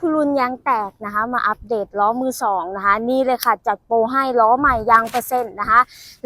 พลุนยางแตกนะคะ มาอัปเดตล้อมือสองนะคะ นี่เลยค่ะ จัดโปรให้ล้อใหม่ยางเปอร์เซ็นต์นะคะ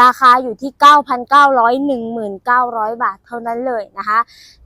ราคาอยู่ที่ 9,900 19,000 บาทเท่านั้นเลยนะคะ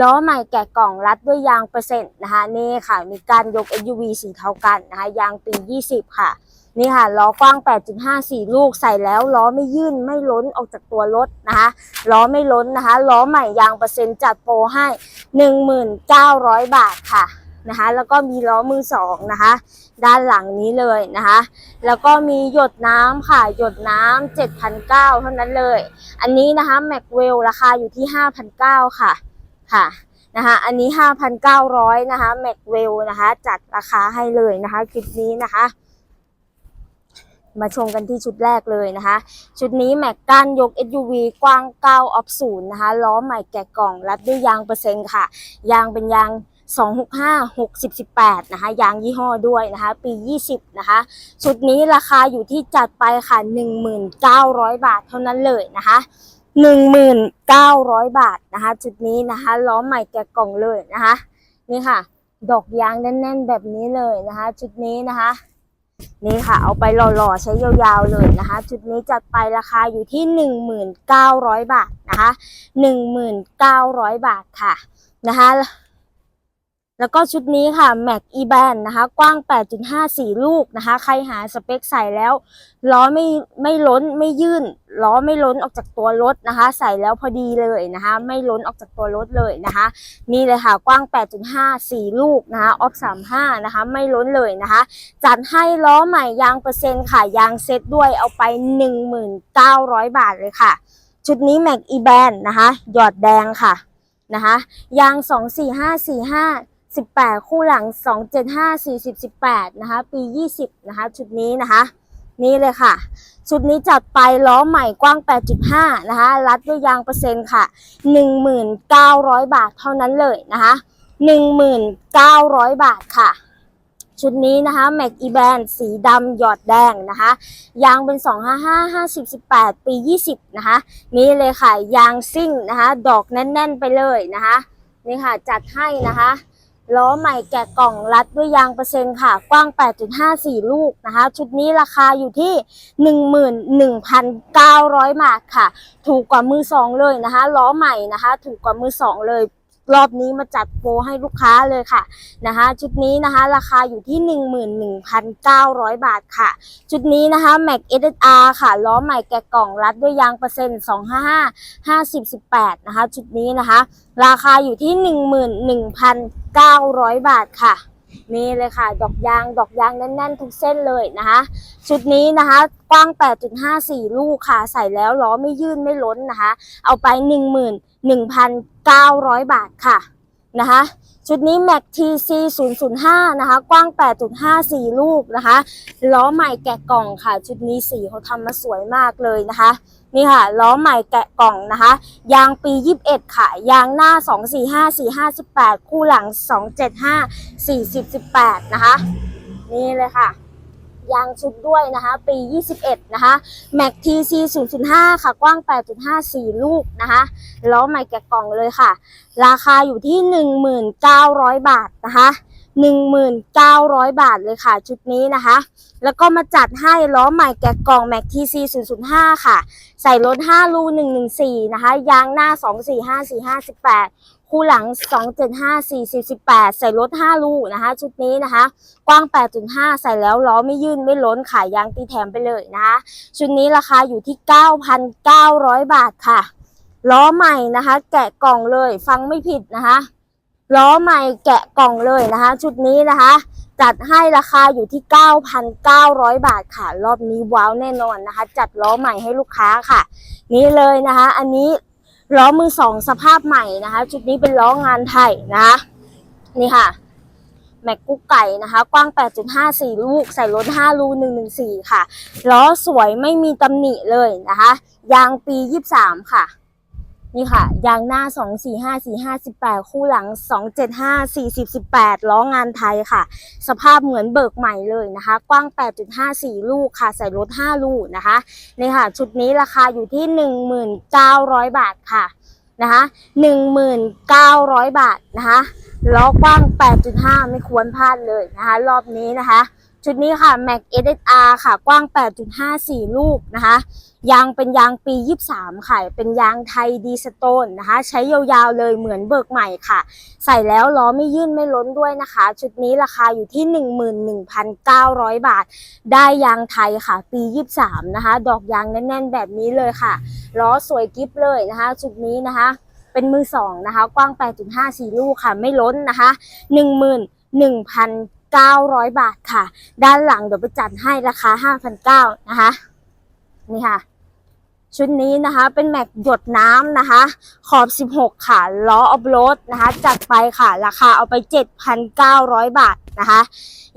ล้อใหม่แกะกล่องรัดด้วยยางเปอร์เซ็นต์นะคะนี่ค่ะ มีการยก SUV สีเทากันนะคะ ยางปี 20 ค่ะนี่ค่ะล้อกว้าง 8.5 4 ลูกใส่แล้วล้อไม่ยื่นไม่ล้นออกจากตัวรถนะคะล้อไม่ล้นนะคะล้อใหม่ยางเปอร์เซ็นต์จัดโปรให้ 1,900 บาทค่ะ นะคะ แล้วก็มีล้อมือสองนะคะ ด้านหลังนี้เลยนะคะ แล้วก็มีหยดน้ำค่ะ หยดน้ำ7,900เท่านั้นเลย อันนี้นะคะแม็กเวลราคาอยู่ที่5,900ค่ะค่ะนะคะอันนี้ 5,900นะคะแม็กเวลนะคะจัดราคาให้เลยนะคะคลิปนี้นะคะ มาชมกันที่ชุดแรกเลยนะคะ ชุดนี้แม็กก้านยก SUV กว้าง9ออฟศูนย์นะคะล้อใหม่แกะกล่องรัดด้วยยางเปอร์เซ็นต์ค่ะ ยางเป็นยาง 265 60 18นะคะยางยี่ห้อด้วยนะคะ ปี 20 นะคะ ชุดนี้ราคาอยู่ที่จัดไปค่ะ 1,900 บาทเท่านั้นเลยนะคะ1,900 บาทนะคะ ชุดนี้นะคะ ล้อใหม่แกะกล่องเลยนะคะ นี่ค่ะ ดอกยางแน่นๆ แบบนี้เลยนะคะ ชุดนี้นะคะนี่ค่ะ เอาไปหล่อๆ ใช้ยาวๆเลยนะคะ ชุดนี้จัดไปราคาอยู่ที่ 1,900 บาทนะคะ1,900 บาทค่ะนะคะ แล้วก็ชุดนี้ค่ะ Mac e b a n นะคะ กว้าง 8.5 4 ลูกนะคะ ใครหาสเปคใส่แล้วล้อไม่ไม่ล้นไม่ยื่นล้อไม่ล้นออกจากตัวรถนะคะ ใส่แล้วพอดีเลยนะคะ ไม่ล้นออกจากตัวรถเลยนะคะนี่เลยค่ะกว้าง 8.5 4 ลูกนะคะออฟ35 นะคะ ไม่ล้นเลยนะคะ จัดให้ล้อใหม่ยางเปอร์เซ็นต์ค่ะ ยางเซ็ตด้วยเอาไป 1,900 บาทเลยค่ะ ชุดนี้ Mac e b a n นะคะ หยอดแดงค่ะนะคะยาง 24545 18 คู่หลัง 275 40 18 นะคะ ปี 20 นะคะ ชุดนี้นะคะ นี่เลยค่ะ ชุดนี้จัดไปล้อใหม่กว้าง 8.5 นะคะ รัดด้วยยางเปอร์เซ็นต์ค่ะ 1,900 บาทเท่านั้นเลยนะคะ 1,900 บาทค่ะ ชุดนี้นะคะ Mac e b a n สีดำหยอดแดงนะคะ ยางเป็น 255 50 18 ปี 20 นะคะ นี่เลยค่ะ ยางซิ่งนะคะ ดอกแน่น ๆ ไปเลยนะคะ นี่ค่ะ จัดให้นะคะ ล้อใหม่แกะกล่องรัดด้วยยางเปอร์เซ็นต์ค่ะ กว้าง 8.54 ลูกนะคะ ชุดนี้ราคาอยู่ที่ 11,900 บาทค่ะ ถูกกว่ามือสองเลยนะคะ ล้อใหม่นะคะ ถูกกว่ามือสองเลย รอบนี้มาจัดโปรให้ลูกค้าเลยค่ะนะคะชุดนี้นะคะราคาอยู่ที่ 11,900 บาทค่ะ ชุดนี้นะคะ Mac SSR ค่ะล้อใหม่แกะกล่องรัดด้วยยางเปอร์เซ็นต์ 255 50 18 นะคะ ชุดนี้นะคะ ราคาอยู่ที่ 11,900 บาทค่ะ นี่เลยค่ะ ดอกยางดอกยางแน่นๆทุกเส้นเลยนะคะชุดนี้นะคะกว้าง 8.54 ลูกค่ะ ใส่แล้วล้อไม่ยื่นไม่ล้นนะคะ เอาไป 11,900 บาทค่ะ นะคะ ชุดนี้ Mac TC 005 นะคะ กว้าง 8.54 ลูกนะคะ ล้อใหม่แกะกล่องค่ะ ชุดนี้สีเขาทำมาสวยมากเลยนะคะ นี่ค่ะ ล้อใหม่แกะกล่องนะคะ ยางปี 21 ค่ะ ยางหน้า 245 458 คู่หลัง 275 40 18 นะคะ นี่เลยค่ะ ยางชุดด้วยนะคะ ปี 21 นะคะ Mac TC 005 ค่ะ กว้าง 8.54 ลูกนะคะล้อใหม่แกะกล่องเลยค่ะ ราคาอยู่ที่ 1,900 บาทนะคะ1,900 บาทเลยค่ะ ชุดนี้นะคะ แล้วก็มาจัดให้ล้อใหม่แกะกล่อง Mac TC 005 ค่ะ ใส่รถ5รู114 นะคะ ยางหน้า 245 458 คู่หลัง 275 40 18 ใส่รถ5รูกนะคะ ชุดนี้นะคะ กว้าง 8.5 ใส่แล้วล้อไม่ยื่นไม่ล้นขายยางตีแถมไปเลยนะคะชุดนี้ราคาอยู่ที่ 9,900 บาทค่ะ ล้อใหม่นะคะ แกะกล่องเลยฟังไม่ผิดนะคะ ล้อใหม่แกะกล่องเลยนะคะ ชุดนี้นะคะ จัดให้ราคาอยู่ที่ 9,900 บาทค่ะ รอบนี้ว้าวแน่นอนนะคะ จัดล้อใหม่ให้ลูกค้าค่ะ นี่เลยนะคะ อันนี้ ล้อมือสองสภาพใหม่นะคะ จุดนี้เป็นล้องานไทยนะคะนี่ค่ะ แม็กกุ๊กไก่นะคะ กว้าง 8.54 ลูก ใส่รถ5รู114 ค่ะ ล้อสวยไม่มีตำหนิเลยนะคะ ยางปี 23 ค่ะ นี่ค่ะ ยางหน้า 245 458คู่หลัง 275 40 18 ล้องานไทยค่ะ สภาพเหมือนเบิกใหม่เลยนะคะ กว้าง 8.54 ลูกค่ะ ใส่รถ 5 ลูกนะคะนี่ค่ะ ชุดนี้ราคาอยู่ที่ 1,900 บาทค่ะนะคะ1,900 บาทนะคะล้อกว้าง 8.5 ไม่ควรพลาดเลยนะคะ รอบนี้นะคะ ชุดนี้ค่ะ Mac SSR ค่ะ กว้าง 8.54 ลูกนะคะ ยางเป็นยางปี 23 ค่ะ เป็นยางไทยดีสโตนนะคะ ใช้ยาวๆเลยเหมือนเบิกใหม่ค่ะ ใส่แล้วล้อไม่ยื่นไม่ล้นด้วยนะคะ ชุดนี้ราคาอยู่ที่ 11,900 บาท ได้ยางไทยค่ะ ปี 23 นะคะ ดอกยางแน่นๆ แบบนี้เลยค่ะ ล้อสวยกิฟเลยนะคะ ชุดนี้นะคะ เป็นมือสองนะคะ กว้าง 8.54 ลูกค่ะ ไม่ล้นนะคะ 11,000 900 บาทค่ะ ด้านหลังเดี๋ยวไปจัดให้ราคา5,900นะคะ นี่ค่ะ ชุดนี้นะคะเป็นแม็กหยดน้ำนะคะ ขอบ 16 ค่ะ ล้อออฟโรดนะคะ จัดไปค่ะ ราคาเอาไป 7,900 บาทนะคะ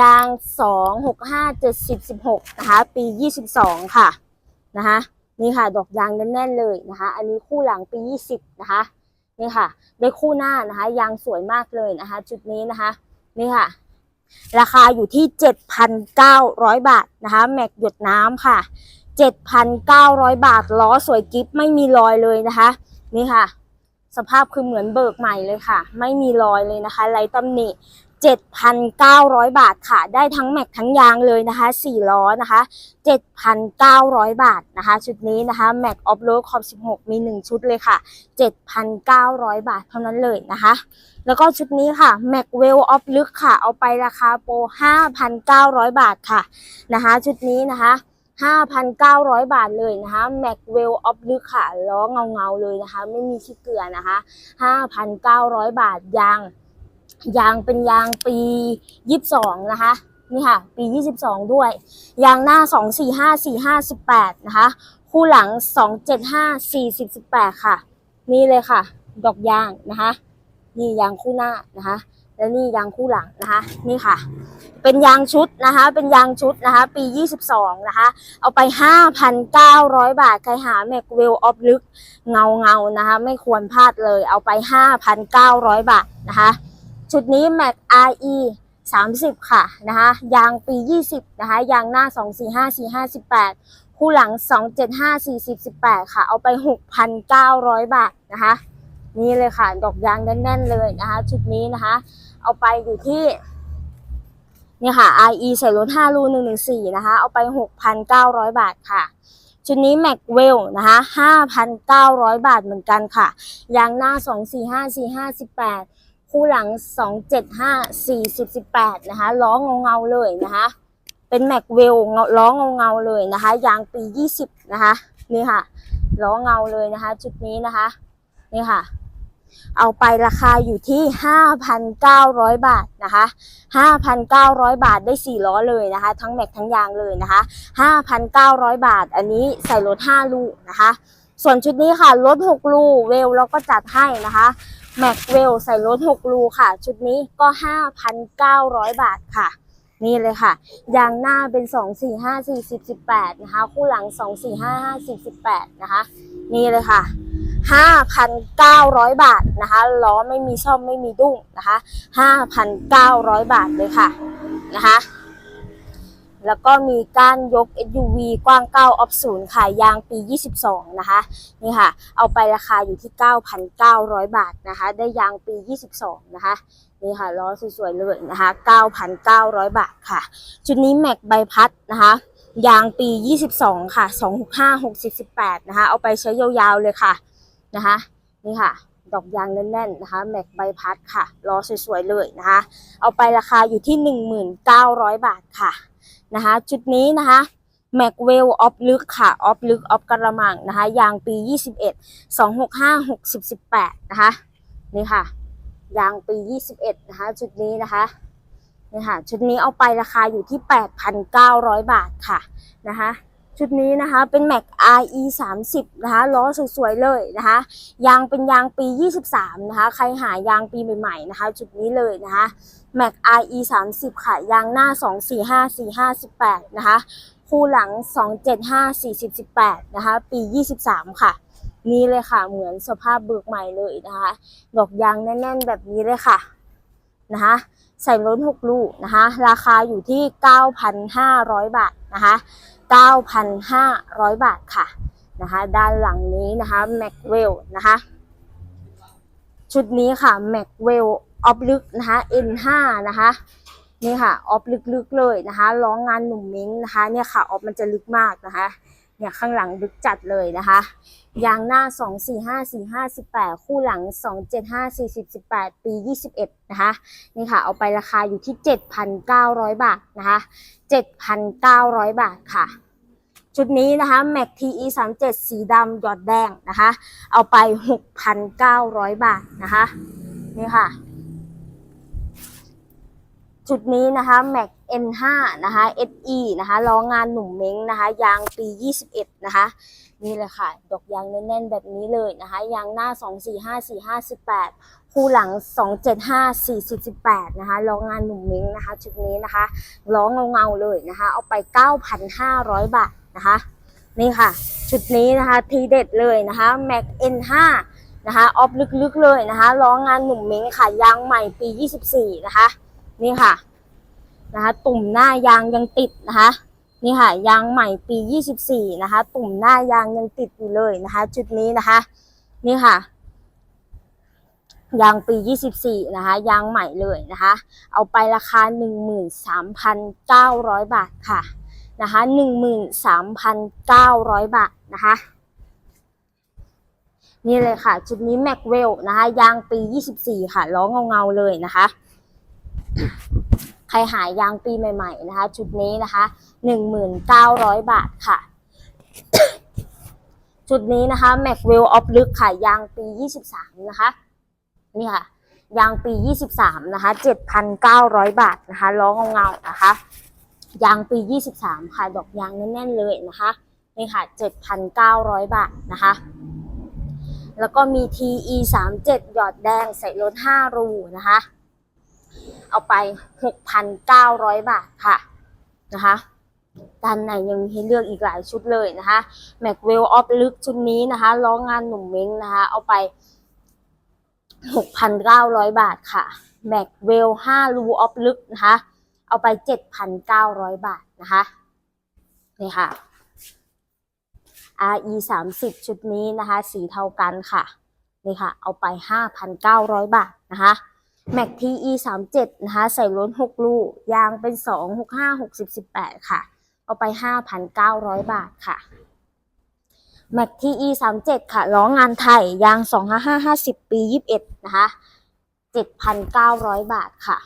ยาง 2 6 5 7 10 16 นะคะ ปี 22 ค่ะนะคะนี่ค่ะ ดอกยางแน่นๆเลยนะคะ อันนี้คู่หลังปี 20 นะคะ นี่ค่ะ ได้คู่หน้านะคะ ยางสวยมากเลยนะคะ จุดนี้นะคะ นี่ค่ะ ราคาอยู่ที่ 7,900 บาทนะคะ แม็กหยดน้ำค่ะ 7,900 บาทล้อสวยกิฟไม่มีรอยเลยนะคะ นี่ค่ะ สภาพคือเหมือนเบิกใหม่เลยค่ะ ไม่มีรอยเลยนะคะไรตำหนิ 7,900 บาทค่ะ ได้ทั้งแม็กทั้งยางเลยนะคะ4ล้อนะคะ 7,900 บาทนะคะ ชุดนี้นะคะแม็กออฟโรดขอบ16 มี 1 ชุดเลยค่ะ 7,900 บาทเท่านั้นเลยนะคะ แล้วก็ชุดนี้ค่ะแม็กเวลออฟลึกค่ะ เอาไปราคาโปร 5,900 บาทค่ะนะคะ ชุดนี้นะคะ5,900 บาทเลยนะคะแม็กเวลออฟลึกค่ะล้อเงาเงาๆเลยนะคะ ไม่มีขี้เกลือนะคะ 5,900 บาทยาง ยางเป็นยางปี 22 นะคะ นี่ค่ะ ปี 22 ด้วย ยางหน้า 245 45 18 นะคะ คู่หลัง 275 40 18 ค่ะ นี่เลยค่ะ ดอกยางนะคะ นี่ยางคู่หน้านะคะ แล้วนี่ยางคู่หลังนะคะ นี่ค่ะ เป็นยางชุดนะคะ เป็นยางชุดนะคะ ปี 22 นะคะ เอาไป 5,900 บาท ใครหาแม็กเวลออฟลึกเงาเงานะคะ ไม่ควรพลาดเลย เอาไป 5,900 บาทนะคะ ชุดนี้ Mac RE 30 ค่ะนะคะยางปี 20 นะคะยางหน้า 245 4 58 คู่หลัง 275 40 18 ค่ะ เอาไป 6,900 บาทนะคะนี่เลยค่ะ ดอกยางแน่นๆเลยนะคะ ชุดนี้นะคะ เอาไปอยู่ที่นี่ค่ะ IE ใส่รถ5รู114 นะคะ เอาไป 6,900 บาทค่ะ ชุดนี้ Macwell นะคะ 5,900 บาทเหมือนกันค่ะ ยางหน้า 245 45 18 คู่หลัง 275 40 18 นะคะ ล้อเงาเงาเลยนะคะ เป็น Macwell เงาล้อเงาเงาเลยนะคะ ยางปี 20 นะคะ นี่ค่ะ ล้อเงาเลยนะคะ จุดนี้นะคะ นี่ค่ะ เอาไปราคาอยู่ที่ 5,900 บาทนะคะ 5,900 บาทได้ 4 ล้อเลยนะคะ ทั้งแม็กทั้งยางเลยนะคะ 5,900 บาท อันนี้ใส่รถ 5 ลูกนะคะส่วนชุดนี้ค่ะรถ6ลูเวลเราก็จัดให้นะคะ แม็กเวลใส่รถ6ลูค่ะ ชุดนี้ก็5,900บาทค่ะ นี่เลยค่ะ ยางหน้าเป็น2 4 5 40 18นะคะ คู่หลัง2 4 5 5 40 18นะคะ นี่เลยค่ะ5,900บาทนะคะล้อไม่มีช่อมไม่มีดุ้งนะคะ5,900บาทเลยค่ะนะคะ แล้วก็มีก้านยก SUV กว้าง 9 ออฟศูนย์ค่ะยางปี 22 นะคะ นี่ค่ะ เอาไปราคาอยู่ที่ 9,900 บาทนะคะ ได้ยางปี 22 นะคะ นี่ค่ะล้อสวยๆเลยนะคะ 9,900 บาทค่ะ ชุดนี้แม็กใบพัดนะคะยางปี 22 ค่ะ 265 60 18นะคะ เอาไปใช้ยาวๆเลยค่ะนะคะ นี่ค่ะ ดอกยางแน่นๆนะคะ แม็กใบพัดค่ะล้อสวยๆเลยนะคะ เอาไปราคาอยู่ที่ 1900บาทค่ะ นะคะ ชุดนี้นะคะแม็กเวลออฟลึกค่ะออฟลึกออฟกระมังนะคะยางปี 21 265 60 18 นะคะนี่ค่ะ ยางปี 21 นะคะ ชุดนี้นะคะนี่ค่ะ ชุดนี้เอาไปราคาอยู่ที่ 8,900 บาทค่ะนะคะ ชุดนี้นะคะเป็น Mac RE 30นะคะล้อสวยๆเลยนะคะยางเป็นยางปี 23นะคะใครหายางปีใหม่ๆนะคะจุดนี้เลยนะคะ Mac RE 30ค่ะยางหน้า 245 45 18นะคะคู่หลัง 275 40 18นะคะปี 23 ค่ะ นี่เลยค่ะเหมือนสภาพเบิกใหม่เลยนะคะดอกยางแน่นๆแบบนี้เลยค่ะนะคะใส่รถ6ลูกนะคะราคาอยู่ที่ 9,500 บาทนะคะ 9,500 บาทค่ะนะคะด้านหลังนี้นะคะแม็กเวลนะคะชุดนี้ค่ะแม็กเวลออฟลึกนะคะ N5 นะคะนี่ค่ะออฟลึกๆเลยนะคะร้องงานหนุ่มมิ้งนะคะเนี่ยค่ะออฟมันจะลึกมากนะคะ เนี่ยข้างหลังลึกจัดเลยนะคะ ยางหน้า 2 4 5 4 5 18 คู่หลัง 2 7 5 40 18 ปี 21 นะคะ นี่ค่ะ เอาไปราคาอยู่ที่ 7,900 บาทนะคะ 7,900 บาทค่ะ ชุดนี้นะคะ Mac TE 37สีดำหยอดแดงนะคะ เอาไป 6,900 บาทนะคะ นี่ค่ะ ชุดนี้นะคะ Mac N5 นะคะ SE นะคะล้องานหนุ่มเม้งนะคะ ยางปี 21 นะคะ นี่เลยค่ะ ดอกยางแน่นๆแบบนี้เลยนะคะ ยางหน้า 245 458คู่หลัง 275 40 18 นะคะล้องานหนุ่มเม้งนะคะ ชุดนี้นะคะล้อเงาๆเลยนะคะ เอาไป 9,500 บาทนะคะ นี่ค่ะ ชุดนี้นะคะทีเด็ดเลยนะคะ Mac N5 นะคะออฟลึกๆเลยนะคะล้องานหนุ่มเม้งค่ะยางใหม่ปี 24 นะคะ นี่ค่ะ นะคะ ตุ่มหน้ายางยังติดนะคะ นี่ค่ะยางใหม่ปี 24 นะคะ ตุ่มหน้ายางยังติดอยู่เลยนะคะ จุดนี้นะคะ นี่ค่ะยางปี 24 นะคะ ยางใหม่เลยนะคะ เอาไปราคา 13,900 บาทค่ะ นะคะ 13,900 บาทนะคะ นี่เลยค่ะชุดนี้แม็กเวลนะคะ ยางปี 24 ค่ะ ล้อเงาๆเลยนะคะ ใครหายยางปีใหม่ๆนะคะ ชุดนี้นะคะ 1,900 บาทค่ะ ชุดนี้นะคะ Maxwell of ลึกค่ะ ยางปี 23 นะคะ นี่ค่ะ ยางปี 23 นะคะ 7,900 บาทนะคะล้อเงาๆนะคะ ยางปี 23 ค่ะ ดอกยางแน่นๆเลยนะคะ นี่ค่ะ 7,900 บาทนะคะแล้วก็มี TE 37 หยอดแดงใส่รถ5รูนะคะ เอาไป 6,900 บาทค่ะนะคะด้านในยังมีให้เลือกอีกหลายชุดเลยนะคะ Maxwell of ลึกชุดนี้นะคะล้องานหนุ่มเม้งนะคะเอาไป 6,900 บาทค่ะ Maxwell 5รูออฟลึกนะคะเอาไป 7,900 บาทนะคะนี่ค่ะ RE 30ชุดนี้นะคะ สีเท่ากันค่ะนี่ค่ะ เอาไป 5,900 บาทนะคะ Mac TE 37นะคะ ใส่ล้น6ลูก ยางเป็น2 6 5 60 18ค่ะ เอาไป5,900บาทค่ะ Mac TE 37ค่ะ ล้องานไทย ยาง255 50ปี21นะคะ7,900บาทค่ะ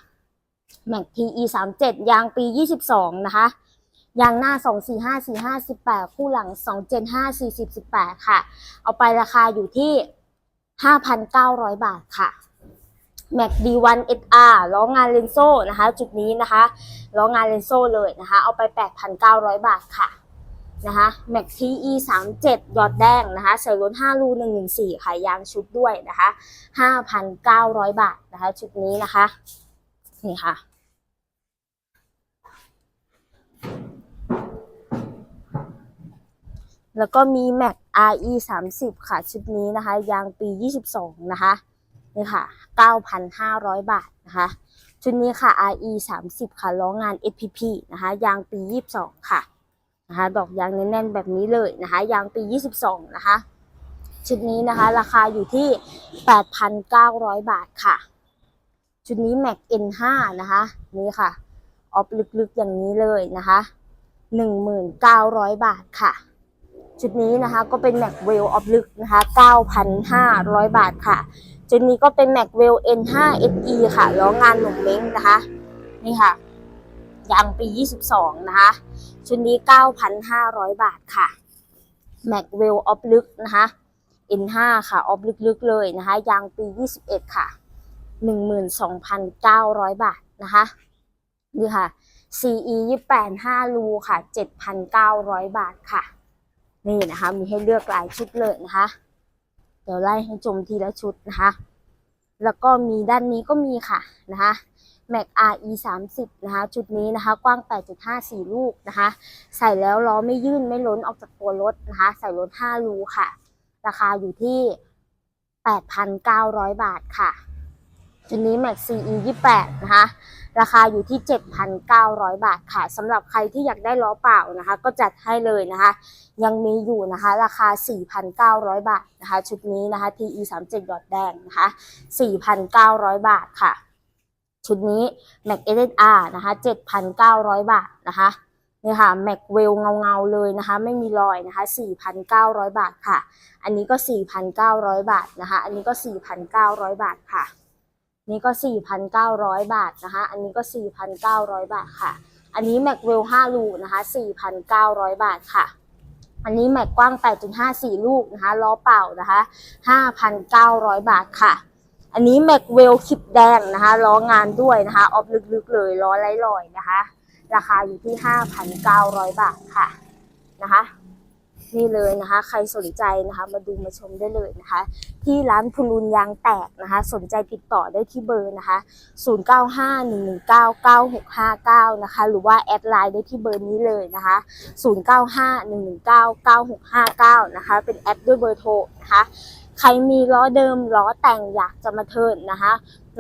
Mac TE 37ยางปี22นะคะยางหน้า 245 45 18 คู่หลัง 275 40 18 ค่ะ เอาไปราคาอยู่ที่ 5,900 บาทค่ะ Mac D1 SR ล้องานเลนโซ่นะคะ จุดนี้นะคะล้องานเลนโซ่เลยนะคะ เอาไป 8,900 บาทค่ะนะคะ Mac TE 37หยอดแดงนะคะ ใส่รถ5รู114ค่ะยางชุดด้วยนะคะ 5,900 บาทนะคะ ชุดนี้นะคะ นี่ค่ะแล้วก็มี Mac RE 30ค่ะ ชุดนี้นะคะ ยางปี 22 นะคะ นี่ค่ะ 9,500 บาทนะคะชุดนี้ค่ะ RE 30 ค่ะล้องาน SPP นะคะ ยางปี 22 ค่ะนะคะดอกยางแน่นๆแบบนี้เลยนะคะ ยางปี 22 นะคะ ชุดนี้นะคะ ราคาอยู่ที่ 8,900 บาทค่ะ ชุดนี้ Mac N5 นะคะ นี่ค่ะ ออฟลึกๆอย่างนี้เลยนะคะ 1,900 บาทค่ะ ชุดนี้นะคะก็เป็น Maxwell of ลึกนะคะ9,500 บาทค่ะ ชุดนี้ก็เป็น Maxwell N5 SE ค่ะล้องานหนุ่มเม้งนะคะนี่ค่ะยางปี 22 นะคะ ชุดนี้ 9,500 บาทค่ะ Maxwell of ลึกนะคะ N5 ค่ะออฟลึกๆเลยนะคะยางปี 21 ค่ะ 12,900 บาทนะคะนี่ค่ะ CE 28 5รูค่ะ 7,900 บาทค่ะ นี่นะคะ มีให้เลือกหลายชุดเลยนะคะ เดี๋ยวไล่ให้ชมทีละชุดนะคะ แล้วก็มีด้านนี้ก็มีค่ะนะคะ Mac RE 30นะคะชุดนี้นะคะ กว้าง 8.54 ลูกนะคะ ใส่แล้วล้อไม่ยื่นไม่ล้นออกจากตัวรถนะคะ ใส่รถ5รูค่ะ ราคาอยู่ที่ 8,900 บาทค่ะชุดนี้ Mac CE 28นะคะ ราคาอยู่ที่ 7,900 บาทค่ะสำหรับใครที่อยากได้ล้อเปล่านะคะ ก็จัดให้เลยนะคะ ยังมีอยู่นะคะ ราคา 4,900 บาทนะคะ ชุดนี้นะคะ TE 3 7ดอทแดงนะคะ 4,900 บาทค่ะ ชุดนี้ Mac SSR นะคะ 7,900 บาทนะคะนี่ค่ะ Mac w e l l เงาๆเลยนะคะ ไม่มีรอยนะคะ 4,900 บาทค่ะ อันนี้ก็ 4,900 บาทนะคะ อันนี้ก็ 4,900 บาทค่ะ นี่ก็ 4,900 บาทนะคะ อันนี้ก็ 4,900 บาทค่ะ อันนี้ Mac w e l l 5ลูกนะคะ 4,900 บาทค่ะ อันนี้แม็กกว้าง 8.54 ลูกนะคะล้อเปล่านะคะ 5,900 บาทค่ะ อันนี้แม็กเวลคลิปแดงนะคะล้องานด้วยนะคะออฟลึกๆเลยล้อไร้รอยนะคะ ราคาอยู่ที่ 5,900 บาทค่ะนะคะ นี่เลยนะคะ ใครสนใจนะคะมาดูมาชมได้เลยนะคะ ที่ร้านพูลุนยางแตกนะคะ สนใจติดต่อได้ที่เบอร์นะคะ 0951199659 นะคะ หรือว่าแอดไลน์ได้ที่เบอร์นี้เลยนะคะ 0951199659 นะคะ เป็นแอดด้วยเบอร์โทรนะคะ ใครมีล้อเดิมล้อแต่งอยากจะมาเทิร์นนะคะ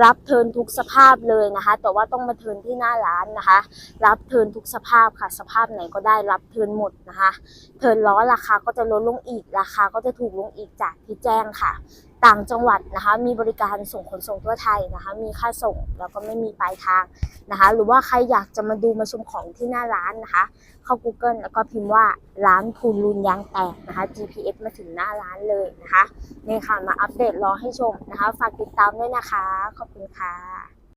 รับเทิร์นทุกสภาพเลยนะคะ แต่ว่าต้องมาเทิร์นที่หน้าร้านนะคะ รับเทิร์นทุกสภาพค่ะ สภาพไหนก็ได้รับเทิร์นหมดนะคะ เทิร์นล้อราคาก็จะลดลงอีกราคาก็จะถูกลงอีกจากที่แจ้งค่ะ ต่างจังหวัดนะคะ มีบริการส่งขนส่งทั่วไทยนะคะ มีค่าส่งแล้วก็ไม่มีปลายทางนะคะ หรือว่าใครอยากจะมาดูมาชมของที่หน้าร้านนะคะ เข้า Google แล้วก็พิมพ์ว่าร้านพูลุนยางแตกนะคะ GPS มาถึงหน้าร้านเลยนะคะนี่ค่ะมาอัปเดตรอให้ชมนะคะ ฝากติดตามด้วยนะคะ ขอบคุณค่ะ